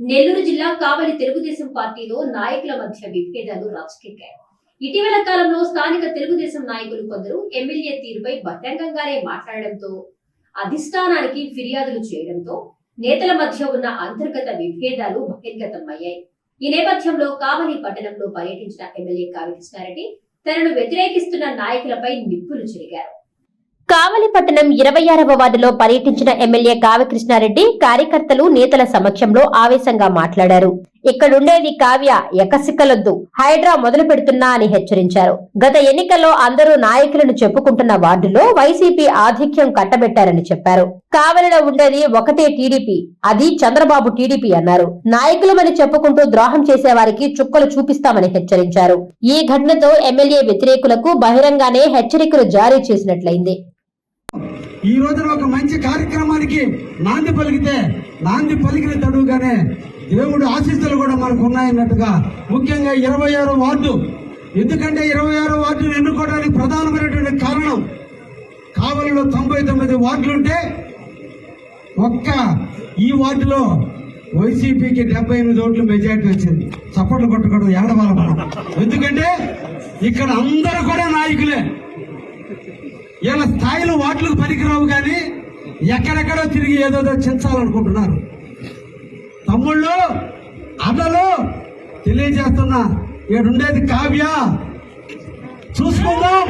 నెల్లూరు జిల్లా కావలి తెలుగుదేశం పార్టీలో నాయకుల మధ్య విభేదాలు రాజకెక్కాయి ఇటీవల కాలంలో స్థానిక తెలుగుదేశం నాయకులు కొందరు ఎమ్మెల్యే తీరుపై బహిరంగంగానే మాట్లాడడంతో అధిష్టానానికి ఫిర్యాదులు చేయడంతో నేతల మధ్య ఉన్న అంతర్గత విభేదాలు బహిర్గతమయ్యాయి. ఈ నేపథ్యంలో కావలి పట్టణంలో పర్యటించిన ఎమ్మెల్యే కావి కృష్ణారెడ్డి తనను వ్యతిరేకిస్తున్న నాయకులపై నిప్పులు చెరిగారు. కావలిపట్టణం ఇరవై ఆరవ వార్డులో పర్యటించిన ఎమ్మెల్యే కావ్య కృష్ణారెడ్డి కార్యకర్తలు నేతల సమక్షంలో ఆవేశంగా మాట్లాడారు. ఇక్కడుండేది కావ్య ఎకసికలొద్దు. హైడ్రా మొదలు పెడుతున్నా అని హెచ్చరించారు. గత ఎన్నికల్లో అందరూ నాయకులను చెప్పుకుంటున్న వార్డులో వైసీపీ ఆధిక్యం కట్టబెట్టారని చెప్పారు. కావలిలో ఉండేది ఒకటే టీడీపీ అది చంద్రబాబు టీడీపీ అన్నారు. నాయకులమని చెప్పుకుంటూ ద్రోహం చేసేవారికి చుక్కలు చూపిస్తామని హెచ్చరించారు. ఈ ఘటనతో ఎమ్మెల్యే వ్యతిరేకులకు బహిరంగానే హెచ్చరికలు జారీ చేసినట్లయింది. ఈ రోజున ఒక మంచి కార్యక్రమానికి నాంది పలికితే నాంది పలికిన తడువుగానే దేవుడు ఆశీస్సులు కూడా మనకు ఉన్నాయన్నట్టుగా ముఖ్యంగా ఇరవై ఆరో వార్డు. ఎందుకంటే ఇరవై ఆరో వార్డును ఎన్నుకోవడానికి ప్రధానమైనటువంటి కారణం కావలిలో తొంభై తొమ్మిది వార్డులుంటే ఒక్క ఈ వార్డులో వైసీపీకి డెబ్బై ఎనిమిది ఓట్లు మెజార్టీ వచ్చింది. చప్పట్లు కొట్టకూడదు ఏడవాల మనం ఎందుకంటే ఇక్కడ అందరూ కూడా నాయకులే. ఇలా స్థాయిలో వాటిలకు పనికిరావు కానీ ఎక్కడెక్కడో తిరిగి ఏదోదో చించాలనుకుంటున్నారు తమ్ముళ్ళు అన్నలు తెలియజేస్తున్నా ఏడుండేది కావ్య. చూసుకుందాం.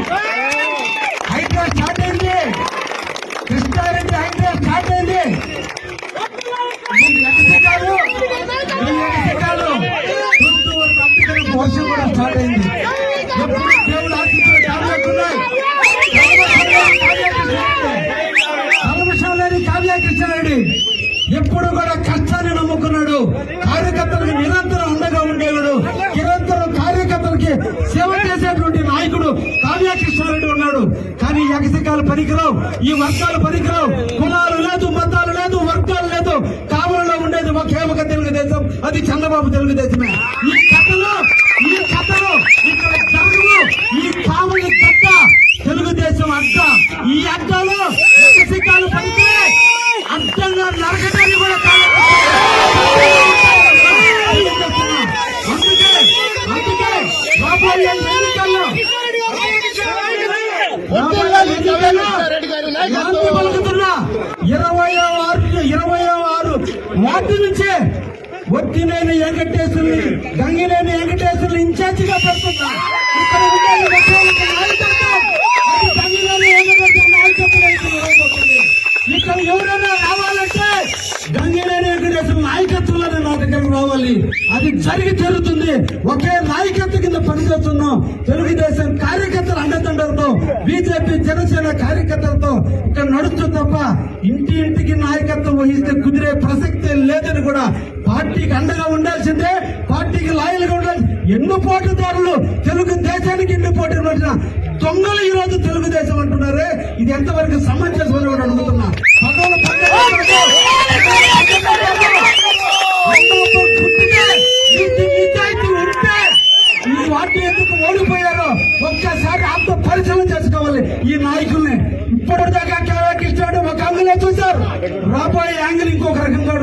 అట్లానే నమ్ముకున్నాడు. కార్యకర్తలకు నిరంతరం అండగా ఉండేవాడు. నిరంతరం కార్యకర్తలకి సేవ చేసేటువంటి నాయకుడు కావ్యకృష్ణారెడ్డి ఉన్నాడు. కానీ ఎగసికాలు పనికిరావు. ఈ వర్గాలు పనికిరావు. కులాలు లేదు మతాలు లేదు వర్గాలు లేదు. కావలలో ఉండేది ఒకే ఒక తెలుగుదేశం? అది చంద్రబాబు తెలుగుదేశమే. ఈ కథలో ఈ కథలో ఇక్కడ జరగదు. ఈ కావలి చెత్త తెలుగుదేశం అడ్డ. ఈ అడ్డ ఇరవై ఆరు ఇరవై ఆరు వార్డు నుంచే ఒట్టినేని వెంకటేశ్వరుని గంగినేని వెంకటేశ్వరుని ఇన్ఛార్జిగా పెడుతున్నా ఇక్కడ ఇక్కడ ఎవరైనా రావాలంటే గంగినేని వెంకటేశ్వర నాయకత్వంలోనే నా దగ్గరకు రావాలి. అది జరిగి జరుగుతుంది ఒకే నాయకత్వం కింద పనిచేస్తున్నాం. తెలుగుదేశం కార్యకర్తల బీజేపీ జనసేన కార్యకర్తలతో ఇక్కడ నడుస్తుంది తప్ప ఇంటి ఇంటికి నాయకత్వం వహిస్తే కుదిరే ప్రసక్తే లేదని కూడా పార్టీకి అండగా ఉండాల్సిందే పార్టీకి లాయల్గా ఉండాలి ఎన్నో పోటీదారులు తెలుగు దేశానికి ఎన్ని పోటీలు వచ్చిన దొంగలు ఈ రోజు తెలుగుదేశం అంటున్నారే. ఇది ఎంతవరకు సమంజసం అని కూడా అడుగుతున్నా ఈ నాయకుల్ని ఇప్పటిదాకా కేవలం ఇచ్చాడు. ఒక అంగులే చూశారు. రాబోయే యాంగిల్ ఇంకొక రకంగా